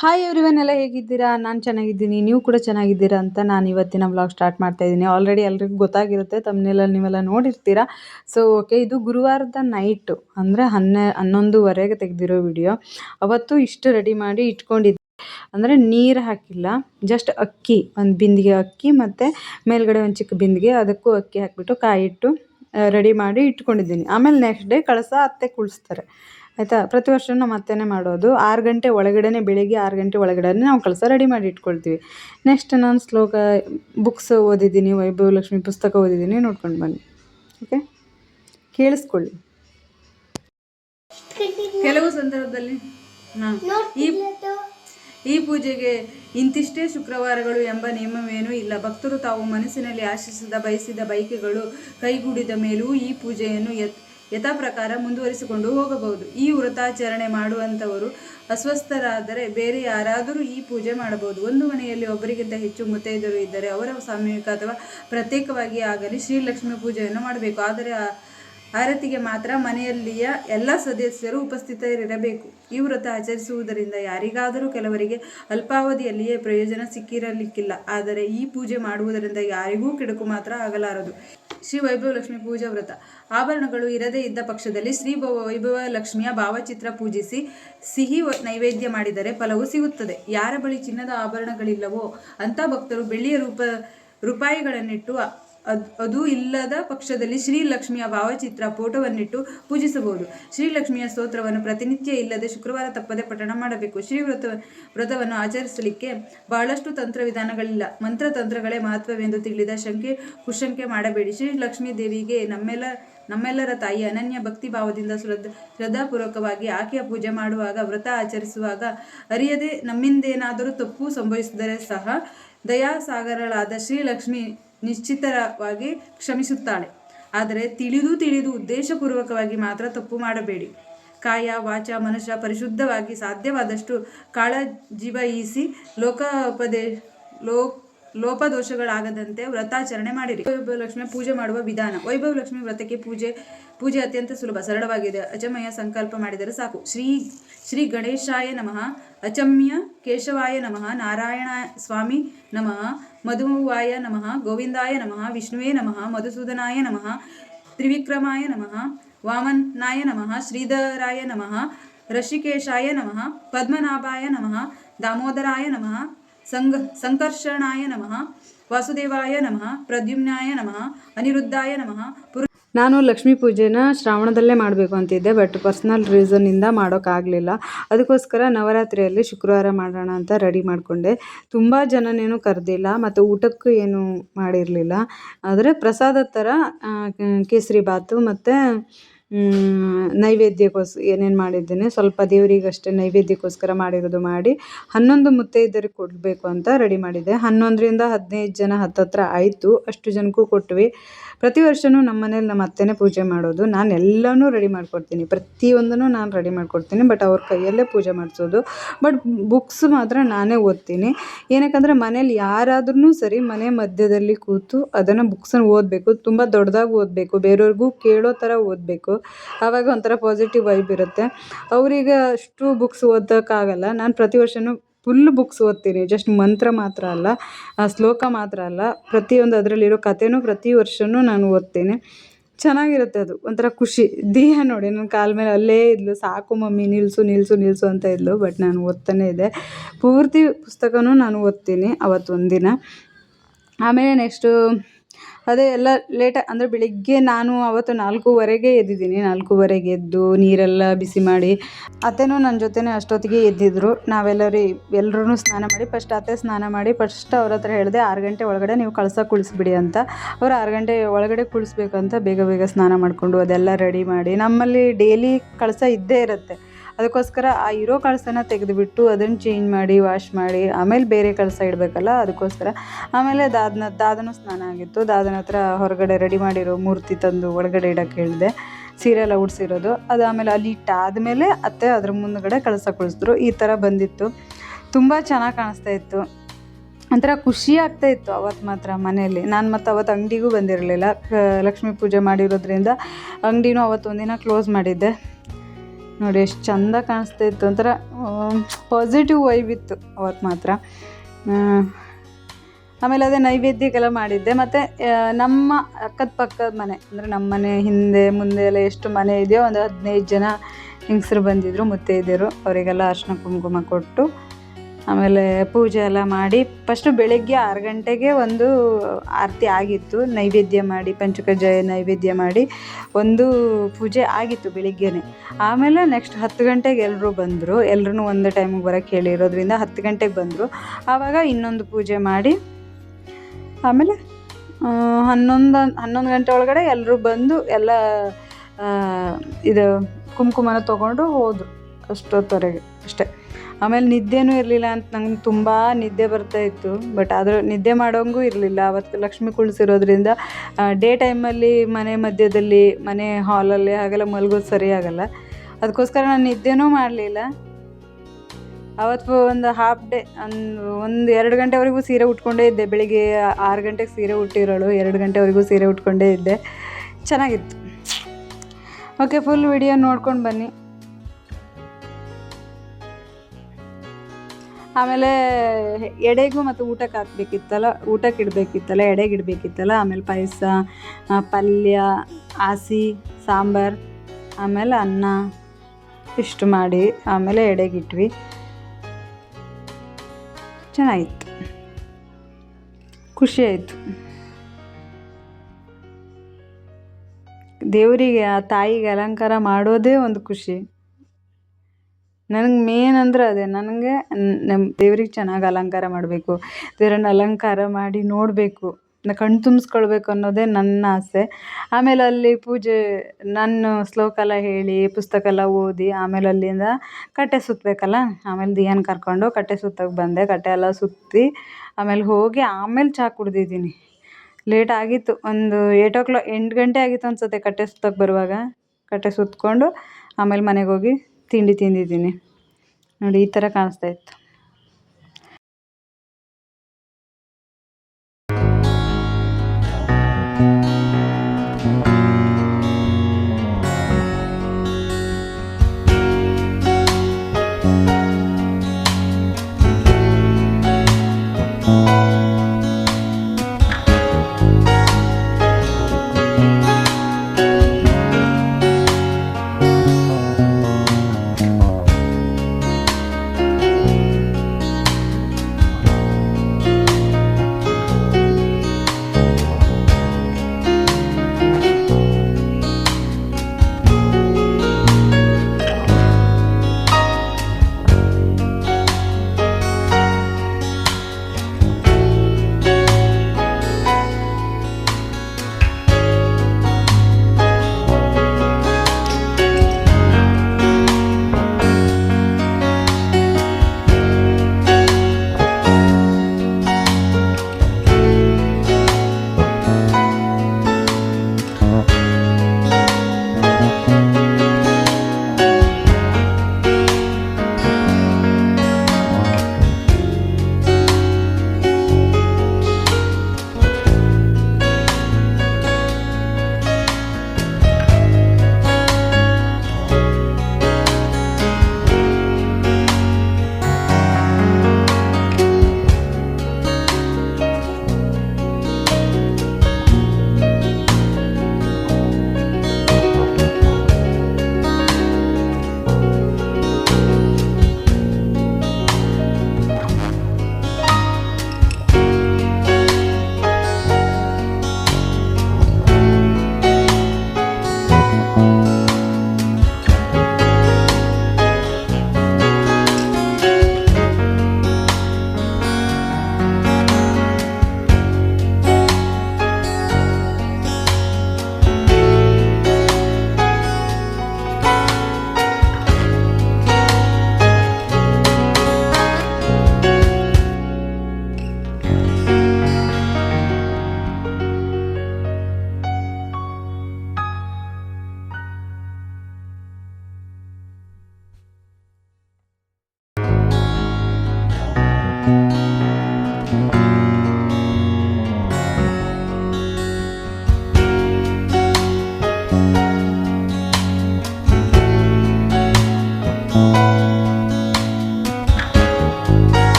Hi everyone ಎಲ್ಲ ಹೇಗಿದ್ದೀರಾ? ನಾನು ಚೆನ್ನಾಗಿದ್ದೀನಿ. ನೀವು ಕೂಡ ಚೆನ್ನಾಗಿದ್ದೀರಾ ಅಂತ ನಾನು ಇವತ್ತಿನ ಬ್ಲಾಗ್ ಸ್ಟಾರ್ಟ್ ಮಾಡ್ತಾ ಇದ್ದೀನಿ. ಆಲ್ರೆಡಿ ಎಲ್ರಿಗೂ ಗೊತ್ತಾಗಿರುತ್ತೆ ತಮ್ಮನೆಲ್ಲ ನೀವೆಲ್ಲ ನೋಡಿರ್ತೀರಾ. ಸೊ ಓಕೆ ಇದು ಗುರುವಾರದ ನೈಟು ಅಂದರೆ ಹನ್ನೆ, ಹನ್ನೊಂದುವರೆಗೆ ತೆಗೆದಿರೋ ವಿಡಿಯೋ ಅವತ್ತು ಇಷ್ಟು ರೆಡಿ ಮಾಡಿ ಇಟ್ಕೊಂಡಿದ್ದೆ. ಅಂದರೆ ನೀರು ಹಾಕಿಲ್ಲ ಜಸ್ಟ್ ಅಕ್ಕಿ, ಒಂದು ಬಿಂದಿಗೆ ಅಕ್ಕಿ ಮತ್ತು ಮೇಲ್ಗಡೆ ಒಂದು ಚಿಕ್ಕ ಬಿಂದಿಗೆ, ಅದಕ್ಕೂ ಅಕ್ಕಿ ಹಾಕಿಬಿಟ್ಟು ಕಾಯಿಟ್ಟು ರೆಡಿ ಮಾಡಿ ಇಟ್ಕೊಂಡಿದ್ದೀನಿ. ಆಮೇಲೆ ನೆಕ್ಸ್ಟ್ ಡೇ ಕಳಸ ಅತ್ತೆ ಕುಳಿಸ್ತಾರೆ. ಆಯಿತಾ? ಪ್ರತಿ ವರ್ಷ ಅತ್ತೆನೇ ಮಾಡೋದು. ಆರು ಗಂಟೆ ಒಳಗಡೆನೆ, ಬೆಳಿಗ್ಗೆ ಆರು ಗಂಟೆ ಒಳಗಡೆನೆ ನಾವು ಕೆಲಸ ರೆಡಿ ಮಾಡಿ ಇಟ್ಕೊಳ್ತೀವಿ. ನೆಕ್ಸ್ಟ್ ನಾನು ಶ್ಲೋಕ ಬುಕ್ಸ್ ಓದಿದ್ದೀನಿ ವೈಭವ ಲಕ್ಷ್ಮಿ ಪುಸ್ತಕ ಓದಿದ್ದೀನಿ, ನೋಡ್ಕೊಂಡು ಬನ್ನಿ. ಓಕೆ ಕೇಳಿಸ್ಕೊಳ್ಳಿ. ಕೆಲವು ಸಂದರ್ಭದಲ್ಲಿ ಈ ಈ ಪೂಜೆಗೆ ಇಂತಿಷ್ಟೇ ಶುಕ್ರವಾರಗಳು ಎಂಬ ನಿಯಮವೇನೂ ಇಲ್ಲ. ಭಕ್ತರು ತಾವು ಮನಸ್ಸಿನಲ್ಲಿ ಆಶಿಸಿದ, ಬಯಸಿದ ಬೈಕೆಗಳು ಕೈಗೂಡಿದ ಮೇಲೂ ಈ ಪೂಜೆಯನ್ನು ಯಥ್ ಯಥಾ ಪ್ರಕಾರ ಮುಂದುವರಿಸಿಕೊಂಡು ಹೋಗಬಹುದು. ಈ ವ್ರತಾಚರಣೆ ಮಾಡುವಂಥವರು ಅಸ್ವಸ್ಥರಾದರೆ ಬೇರೆ ಯಾರಾದರೂ ಈ ಪೂಜೆ ಮಾಡಬಹುದು. ಒಂದು ಮನೆಯಲ್ಲಿ ಒಬ್ಬರಿಗಿಂತ ಹೆಚ್ಚು ಮುತ್ತೈದರು ಇದ್ದರೆ ಅವರ ಸಾಮೂಹಿಕ ಅಥವಾ ಪ್ರತ್ಯೇಕವಾಗಿ ಆಗಲಿ ಶ್ರೀಲಕ್ಷ್ಮಿ ಪೂಜೆಯನ್ನು ಮಾಡಬೇಕು. ಆದರೆ ಆರತಿಗೆ ಮಾತ್ರ ಮನೆಯಲ್ಲಿಯ ಎಲ್ಲ ಸದಸ್ಯರು ಉಪಸ್ಥಿತರಿರಬೇಕು. ಈ ವ್ರತ ಆಚರಿಸುವುದರಿಂದ ಯಾರಿಗಾದರೂ ಕೆಲವರಿಗೆ ಅಲ್ಪಾವಧಿಯಲ್ಲಿಯೇ ಪ್ರಯೋಜನ ಸಿಕ್ಕಿರಲಿಕ್ಕಿಲ್ಲ. ಆದರೆ ಈ ಪೂಜೆ ಮಾಡುವುದರಿಂದ ಯಾರಿಗೂ ಕೆಡುಕು ಮಾತ್ರ ಆಗಲಾರದು. ಶ್ರೀ ವೈಭವ ಲಕ್ಷ್ಮಿ ಪೂಜಾ ವ್ರತ. ಆಭರಣಗಳು ಇರದೇ ಇದ್ದ ಪಕ್ಷದಲ್ಲಿ ಶ್ರೀ ಭವ- ವೈಭವ ಲಕ್ಷ್ಮಿಯ ಭಾವಚಿತ್ರ ಪೂಜಿಸಿ ಸಿಹಿ ನೈವೇದ್ಯ ಮಾಡಿದರೆ ಫಲವು ಸಿಗುತ್ತದೆ. ಯಾರ ಬಳಿ ಚಿನ್ನದ ಆಭರಣಗಳಿಲ್ಲವೋ ಅಂಥ ಭಕ್ತರು ಬೆಳ್ಳಿಯ ರೂಪ, ರೂಪಾಯಿಗಳನ್ನಿಟ್ಟು ಅದ್- ಅದು ಇಲ್ಲದ ಪಕ್ಷದಲ್ಲಿ ಶ್ರೀಲಕ್ಷ್ಮಿಯ ಭಾವಚಿತ್ರ ಫೋಟೋವನ್ನಿಟ್ಟು ಪೂಜಿಸಬಹುದು. ಶ್ರೀಲಕ್ಷ್ಮಿಯ ಸ್ತೋತ್ರವನ್ನು ಪ್ರತಿನಿತ್ಯ ಇಲ್ಲದೆ ಶುಕ್ರವಾರ ತಪ್ಪದೆ ಪಠಣ ಮಾಡಬೇಕು. ಶ್ರೀ ವ್ರತ, ವ್ರತವನ್ನು ಆಚರಿಸಲಿಕ್ಕೆ ಬಹಳಷ್ಟು ತಂತ್ರ ವಿಧಾನಗಳಿಲ್ಲ ಮಂತ್ರತಂತ್ರಗಳೇ ಮಹತ್ವವೆಂದು ತಿಳಿದ ಶಂಕೆ, ಕುಶಂಕೆ ಮಾಡಬೇಡಿ. ಶ್ರೀಲಕ್ಷ್ಮೀ ದೇವಿಗೆ ನಮ್ಮೆಲ್ಲ ನಮ್ಮೆಲ್ಲರ ತಾಯಿ ಅನನ್ಯ ಭಕ್ತಿ ಭಾವದಿಂದ ಶ್ರದ್ಧ, ಶ್ರದ್ಧಾಪೂರ್ವಕವಾಗಿ ಆಕೆಯ ಪೂಜೆ ಮಾಡುವಾಗ, ವ್ರತ ಆಚರಿಸುವಾಗ ಅರಿಯದೆ ನಮ್ಮಿಂದೇನಾದರೂ ತಪ್ಪು ಸಂಭವಿಸಿದರೆ ಸಹ ದಯಾಸಾಗರಳಾದ ಶ್ರೀಲಕ್ಷ್ಮಿ ನಿಶ್ಚಿತವಾಗಿ ಕ್ಷಮಿಸುತ್ತಾಳೆ. ಆದರೆ ತಿಳಿದು ತಿಳಿದು ಉದ್ದೇಶಪೂರ್ವಕವಾಗಿ ಮಾತ್ರ ತಪ್ಪು ಮಾಡಬೇಡಿ. ಕಾಯ, ವಾಚ, ಮನುಷ್ಯ ಪರಿಶುದ್ಧವಾಗಿ ಸಾಧ್ಯವಾದಷ್ಟು ಕಾಳಜಿವಹಿಸಿ ಲೋಕೋಪದೇ, ಲೋ, ಲೋಪದೋಷಗಳಾಗದಂತೆ ವ್ರತಾಚರಣೆ ಮಾಡಿರಿ. ವೈಭವ ಲಕ್ಷ್ಮಿ ಪೂಜೆ ಮಾಡುವ ವಿಧಾನ. ವೈಭವ ಲಕ್ಷ್ಮಿ ವ್ರತಕ್ಕೆ ಪೂಜೆ ಪೂಜೆ ಅತ್ಯಂತ ಸುಲಭ, ಸರಳವಾಗಿದೆ. ಅಜಮಯ ಸಂಕಲ್ಪ ಮಾಡಿದರೆ ಸಾಕು. ಶ್ರೀ ಶ್ರೀ ಗಣೇಶಾಯ ನಮಃ. ಅಚಮ್ಯ ಕೇಶವಾಯ ನಮಃ. ನಾರಾಯಣ ಸ್ವಾಮಿ ನಮಃ. ಮಧುವಾಯ ನಮಃ ಗೋವಿಂದಾಯ ನಮಃ ವಿಷ್ಣುವೇ ನಮಃ ಮಧುಸೂದನಾಯ ನಮಃ ತ್ರಿವಿಕ್ರಮಾಯ ನಮಃ ವಾಮನಾಯ ನಮಃ ಶ್ರೀಧರಾಯ ನಮಃ ಋಷಿಕೇಶಾಯ ನಮಃ ಪದ್ಮನಾಭಾಯ ನಮಃ ದಾಮೋದರಾಯ ನಮಃ ಸಂಗ ಸಂಕರ್ಷಣಾಯ ನಮಃ ವಾಸುದೇವಾಯ ನಮಃ ಪ್ರದ್ಯುಮ್ನಾಯ ನಮಃ ಅನಿರುದ್ಧಾಯ ನಮಃ ಪುರು ನಾನು ಲಕ್ಷ್ಮೀ ಪೂಜೆನ ಶ್ರಾವಣದಲ್ಲೇ ಮಾಡಬೇಕು ಅಂತಿದ್ದೆ ಬಟ್ ಪರ್ಸ್ನಲ್ ರೀಸನ್ನಿಂದ ಮಾಡೋಕ್ಕಾಗಲಿಲ್ಲ ಅದಕ್ಕೋಸ್ಕರ ನವರಾತ್ರಿಯಲ್ಲಿ ಶುಕ್ರವಾರ ಮಾಡೋಣ ಅಂತ ರೆಡಿ ಮಾಡಿಕೊಂಡೆ. ತುಂಬ ಜನನೇನು ಕರೆದಿಲ್ಲ, ಮತ್ತು ಊಟಕ್ಕೂ ಏನು ಮಾಡಿರಲಿಲ್ಲ. ಆದರೆ ಪ್ರಸಾದ ಥರ ಕೇಸರಿ ಬಾತು ಮತ್ತು ನೈವೇದ್ಯಕ್ಕೋಸ್, ಏನೇನು ಮಾಡಿದ್ದೇನೆ, ಸ್ವಲ್ಪ ದೇವರಿಗಷ್ಟೇ ನೈವೇದ್ಯಕ್ಕೋಸ್ಕರ ಮಾಡಿರೋದು ಮಾಡಿ, ಹನ್ನೊಂದು ಮುತ್ತೈದರಿಗೆ ಕೊಡಬೇಕು ಅಂತ ರೆಡಿ ಮಾಡಿದ್ದೆ. ಹನ್ನೊಂದರಿಂದ ಹದಿನೈದು ಜನ ಹತ್ತತ್ರ ಆಯಿತು. ಅಷ್ಟು ಜನಕ್ಕೂ ಕೊಟ್ವಿ. ಪ್ರತಿ ವರ್ಷವೂ ನಮ್ಮ ಮನೇಲಿ ನಮ್ಮ ಅತ್ತೆನೇ ಪೂಜೆ ಮಾಡೋದು. ನಾನು ಎಲ್ಲನೂ ರೆಡಿ ಮಾಡಿಕೊಡ್ತೀನಿ. ಪ್ರತಿಯೊಂದನ್ನು ನಾನು ರೆಡಿ ಮಾಡಿಕೊಡ್ತೀನಿ, ಬಟ್ ಅವ್ರ ಕೈಯಲ್ಲೇ ಪೂಜೆ ಮಾಡಿಸೋದು. ಬಟ್ ಬುಕ್ಸ್ ಮಾತ್ರ ನಾನೇ ಓದ್ತೀನಿ. ಏನಕ್ಕಂದರೆ ಮನೇಲಿ ಯಾರಾದ್ರೂ ಸರಿ ಮನೆ ಮಧ್ಯದಲ್ಲಿ ಕೂತು ಅದನ್ನು ಬುಕ್ಸನ್ನು ಓದಬೇಕು. ತುಂಬ ದೊಡ್ಡದಾಗಿ ಓದಬೇಕು. ಬೇರೆಯವ್ರಿಗೂ ಕೇಳೋ ಥರ ಓದಬೇಕು. ಆವಾಗ ಒಂಥರ ಪಾಸಿಟಿವ್ ವೈಬ್ ಇರುತ್ತೆ. ಅವರಿಗೆ ಅಷ್ಟು ಬುಕ್ಸ್ ಓದೋಕ್ಕಾಗಲ್ಲ ನಾನು ಪ್ರತಿ ವರ್ಷವೂ ಫುಲ್ ಬುಕ್ಸ್ ಓದ್ತೀನಿ. ಜಸ್ಟ್ ಮಂತ್ರ ಮಾತ್ರ ಅಲ್ಲ ಶ್ಲೋಕ ಮಾತ್ರ ಅಲ್ಲ. ಪ್ರತಿಯೊಂದು ಅದರಲ್ಲಿರೋ ಕಥೆನೂ ಪ್ರತಿ ವರ್ಷವೂ ನಾನು ಓದ್ತೀನಿ. ಚೆನ್ನಾಗಿರುತ್ತೆ ಅದು. ಒಂಥರ ಖುಷಿ. ದೇಹ ನೋಡಿ ನನ್ನ ಕಾಲ ಮೇಲೆ ಅಲ್ಲೇ ಇದ್ಲು. ಸಾಕು ಮಮ್ಮಿ ನಿಲ್ಲಿಸು ನಿಲ್ಲಿಸು ನಿಲ್ಲಿಸು ಅಂತ ಇದ್ಲು. ಬಟ್ ನಾನು ಓದ್ತಾನೇ ಇದೆ. ಪೂರ್ತಿ ಪುಸ್ತಕನೂ ನಾನು ಓದ್ತೀನಿ ಅವತ್ತೊಂದಿನ. ಆಮೇಲೆ ನೆಕ್ಸ್ಟು ಅದೇ ಎಲ್ಲ ಲೇಟ ಅಂದರೆ ಬೆಳಿಗ್ಗೆ ನಾನು ಅವತ್ತು ನಾಲ್ಕೂವರೆಗೆ ಎದ್ದಿದ್ದೀನಿ. ನಾಲ್ಕೂವರೆಗೆ ಎದ್ದು ನೀರೆಲ್ಲ ಬಿಸಿ ಮಾಡಿ, ಅತ್ತೆನೂ ನನ್ನ ಜೊತೆನೇ ಅಷ್ಟೊತ್ತಿಗೆ ಎದ್ದಿದ್ರು. ನಾವೆಲ್ಲರೂ ಎಲ್ಲರೂ ಸ್ನಾನ ಮಾಡಿ ಫಸ್ಟ್ ಅತ್ತೆ ಸ್ನಾನ ಮಾಡಿ ಫಸ್ಟ್ ಅವ್ರ ಹತ್ರ ಹೇಳಿದೆ, ಆರು ಗಂಟೆ ಒಳಗಡೆ ನೀವು ಕಳಸ ಕುಳಿಸ್ಬಿಡಿ ಅಂತ. ಅವ್ರು ಆರು ಗಂಟೆ ಒಳಗಡೆ ಕುಳಿಸ್ಬೇಕಂತ ಬೇಗ ಬೇಗ ಸ್ನಾನ ಮಾಡಿಕೊಂಡು ಅದೆಲ್ಲ ರೆಡಿ ಮಾಡಿ, ನಮ್ಮಲ್ಲಿ ಡೈಲಿ ಕಳಸ ಇದ್ದೇ ಇರುತ್ತೆ. ಅದಕ್ಕೋಸ್ಕರ ಆ ಇರೋ ಕಳಸನ ತೆಗೆದುಬಿಟ್ಟು ಅದನ್ನು ಚೇಂಜ್ ಮಾಡಿ ವಾಶ್ ಮಾಡಿ, ಆಮೇಲೆ ಬೇರೆ ಕಳಸ ಇಡಬೇಕಲ್ಲ, ಅದಕ್ಕೋಸ್ಕರ. ಆಮೇಲೆ ದಾದನ ದಾದನೂ ಸ್ನಾನ ಆಗಿತ್ತು. ದಾದನ ಹತ್ರ ಹೊರಗಡೆ ರೆಡಿ ಮಾಡಿರೋ ಮೂರ್ತಿ ತಂದು ಒಳಗಡೆ ಇಡೋಕ್ಕೆ ಹೇಳಿದೆ. ಸೀರೆ ಎಲ್ಲ ಉಡ್ಸಿರೋದು. ಅದು ಆಮೇಲೆ ಅಲ್ಲಿ ಇಟ್ಟಾದಮೇಲೆ ಅತ್ತೆ ಅದ್ರ ಮುಂದ್ಗಡೆ ಕಳಸ ಕುಳಿಸಿದ್ರು. ಈ ಥರ ಬಂದಿತ್ತು. ತುಂಬ ಚೆನ್ನಾಗಿ ಕಾಣಿಸ್ತಾ ಇತ್ತು. ಒಂಥರ ಖುಷಿ ಆಗ್ತಾ ಇತ್ತು ಅವತ್ತು ಮಾತ್ರ ಮನೆಯಲ್ಲಿ. ನಾನು ಮತ್ತು ಅವತ್ತು ಅಂಗಡಿಗೂ ಬಂದಿರಲಿಲ್ಲ. ಲಕ್ಷ್ಮೀ ಪೂಜೆ ಮಾಡಿರೋದ್ರಿಂದ ಅಂಗಡಿನೂ ಅವತ್ತು ಒಂದಿನ ಕ್ಲೋಸ್ ಮಾಡಿದ್ದೆ. ನೋಡಿ ಎಷ್ಟು ಚಂದ ಕಾಣಿಸ್ತಾ ಇತ್ತು ಒಂಥರ ಪಾಸಿಟಿವ್ ವೈಬ್ ಇತ್ತು ಅವತ್ತು ಮಾತ್ರ. ಆಮೇಲೆ ಅದೇ ನೈವೇದ್ಯಕ್ಕೆಲ್ಲ ಮಾಡಿದ್ದೆ. ಮತ್ತು ನಮ್ಮ ಅಕ್ಕದ ಪಕ್ಕದ ಮನೆ, ಅಂದರೆ ನಮ್ಮ ಮನೆ ಹಿಂದೆ, ಮುಂದೆ ಎಲ್ಲ ಎಷ್ಟು ಮನೆ ಇದೆಯೋ ಒಂದು ಹದಿನೈದು ಜನ ಹೆಂಗಸರು ಬಂದಿದ್ದರು ಮುತ್ತೈದೆಯರು, ಅವರಿಗೆಲ್ಲ ಅರ್ಶಿನ ಕುಂಕುಮ ಕೊಟ್ಟು ಆಮೇಲೆ ಪೂಜೆ ಎಲ್ಲ ಮಾಡಿ ಫಸ್ಟು ಬೆಳಗ್ಗೆ ಆರು ಗಂಟೆಗೆ ಒಂದು ಆರತಿ ಆಗಿತ್ತು, ನೈವೇದ್ಯ ಮಾಡಿ ಪಂಚಕಜ್ಜಾಯ ನೈವೇದ್ಯ ಮಾಡಿ ಒಂದು ಪೂಜೆ ಆಗಿತ್ತು ಬೆಳಿಗ್ಗೆನೆ. ಆಮೇಲೆ ನೆಕ್ಸ್ಟ್ ಹತ್ತು ಗಂಟೆಗೆ ಎಲ್ಲರೂ ಬಂದರು ಎಲ್ಲರೂ ಒಂದೇ ಟೈಮಿಗೆ ಬರೋಕ್ಕೆ ಹೇಳಿರೋದ್ರಿಂದ ಹತ್ತು ಗಂಟೆಗೆ ಬಂದರು. ಆವಾಗ ಇನ್ನೊಂದು ಪೂಜೆ ಮಾಡಿ, ಆಮೇಲೆ ಹನ್ನೊಂದು ಹನ್ನೊಂದು ಗಂಟೆ ಒಳಗಡೆ ಎಲ್ಲರೂ ಬಂದು ಎಲ್ಲ ಇದು ಕುಂಕುಮನ ತೊಗೊಂಡು ಹೋದರು ಅಷ್ಟೊತ್ತವರೆಗೆ ಅಷ್ಟೇ. ಆಮೇಲೆ ನಿದ್ದೆನೂ ಇರಲಿಲ್ಲ ಅಂತ ನಂಗೆ ತುಂಬ ನಿದ್ದೆ ಬರ್ತಾ ಇತ್ತು. ಬಟ್ ಆದರೂ ನಿದ್ದೆ ಮಾಡೋಂಗೂ ಇರಲಿಲ್ಲ. ಅವತ್ತು ಲಕ್ಷ್ಮಿ ಕುಳಿಸಿರೋದ್ರಿಂದ ಡೇ ಟೈಮಲ್ಲಿ ಮನೆ ಮಧ್ಯದಲ್ಲಿ, ಮನೆ ಹಾಲಲ್ಲಿ ಹಾಗೆಲ್ಲ ಮಲಗೋದು ಸರಿ ಆಗಲ್ಲ. ಅದಕ್ಕೋಸ್ಕರ ನಾನು ನಿದ್ದೆನೂ ಮಾಡಲಿಲ್ಲ. ಅವತ್ತು ಒಂದು ಹಾಫ್ ಡೇ ಒಂದು ಒಂದು ಎರಡು ಗಂಟೆವರೆಗೂ ಸೀರೆ ಉಟ್ಕೊಂಡೇ ಇದ್ದೆ. ಬೆಳಿಗ್ಗೆ ಆರು ಗಂಟೆಗೆ ಸೀರೆ ಉಟ್ಟಿರೋಳು, ಎರಡು ಗಂಟೆವರೆಗೂ ಸೀರೆ ಉಟ್ಕೊಂಡೇ ಇದ್ದೆ. ಚೆನ್ನಾಗಿತ್ತು. ಓಕೆ ಫುಲ್ ವಿಡಿಯೋ ನೋಡ್ಕೊಂಡು ಬನ್ನಿ. ಆಮೇಲೆ ಎಡೆಗೂ ಮತ್ತು ಊಟಕ್ಕೆ ಹಾಕ್ಬೇಕಿತ್ತಲ್ಲ, ಊಟಕ್ಕೆ ಇಡಬೇಕಿತ್ತಲ್ಲ, ಎಡೆಗೆ ಇಡಬೇಕಿತ್ತಲ್ಲ, ಆಮೇಲೆ ಪಾಯಸ ಪಲ್ಯ, ಹಾಸಿ, ಸಾಂಬಾರು, ಆಮೇಲೆ ಅನ್ನ ಇಷ್ಟು ಮಾಡಿ ಆಮೇಲೆ ಎಡೆಗಿಟ್ವಿ ಚೆನ್ನಾಗಿತ್ತು. ಖುಷಿ ಆಯಿತು. ದೇವರಿಗೆ, ಆ ತಾಯಿಗೆ ಅಲಂಕಾರ ಮಾಡೋದೇ ಒಂದು ಖುಷಿ. ನನಗೆ ಮೇನ್ ಅಂದ್ರೆ ಅದೇ, ನನಗೆ ನಮ್ಮ ದೇವ್ರಿಗೆ ಚೆನ್ನಾಗಿ ಅಲಂಕಾರ ಮಾಡಬೇಕು. ದೇವ್ರನ್ನ ಅಲಂಕಾರ ಮಾಡಿ ನೋಡಬೇಕು ಕಣ್ಣು ತುಂಬಿಸ್ಕೊಳ್ಬೇಕು ಅನ್ನೋದೇ ನನ್ನ ಆಸೆ. ಆಮೇಲೆ ಅಲ್ಲಿ ಪೂಜೆ ನಾನು ಶ್ಲೋಕ ಎಲ್ಲ ಹೇಳಿ, ಪುಸ್ತಕ ಎಲ್ಲ ಓದಿ, ಆಮೇಲೆ ಅಲ್ಲಿಂದ ಕಟ್ಟೆ ಸುತ್ತಬೇಕಲ್ಲ ಆಮೇಲೆ ದಿಯನ್ ಕರ್ಕೊಂಡು ಕಟ್ಟೆ ಸುತ್ತಕ್ಕೆ ಬಂದೆ. ಕಟ್ಟೆ ಎಲ್ಲ ಸುತ್ತಿ ಆಮೇಲೆ ಹೋಗಿ ಆಮೇಲೆ ಚಹಾ ಕುಡ್ದಿದ್ದೀನಿ. ಲೇಟ್ ಆಗಿತ್ತು, ಒಂದು ಏಟ್ ಓ ಕ್ಲಾಕ್ ಎಂಟು ಗಂಟೆ ಆಗಿತ್ತು ಅನ್ಸುತ್ತೆ ಕಟ್ಟೆ ಸುತ್ತಕ್ಕೆ ಬರುವಾಗ. ಕಟ್ಟೆ ಸುತ್ತಕೊಂಡು ಆಮೇಲೆ ಮನೆಗೆ ಹೋಗಿ ತಿಂಡಿ ತಿಂದಿದ್ದೀನಿ. ನೋಡಿ ಈ ಥರ ಕಾಣಿಸ್ತಾ ಇತ್ತು.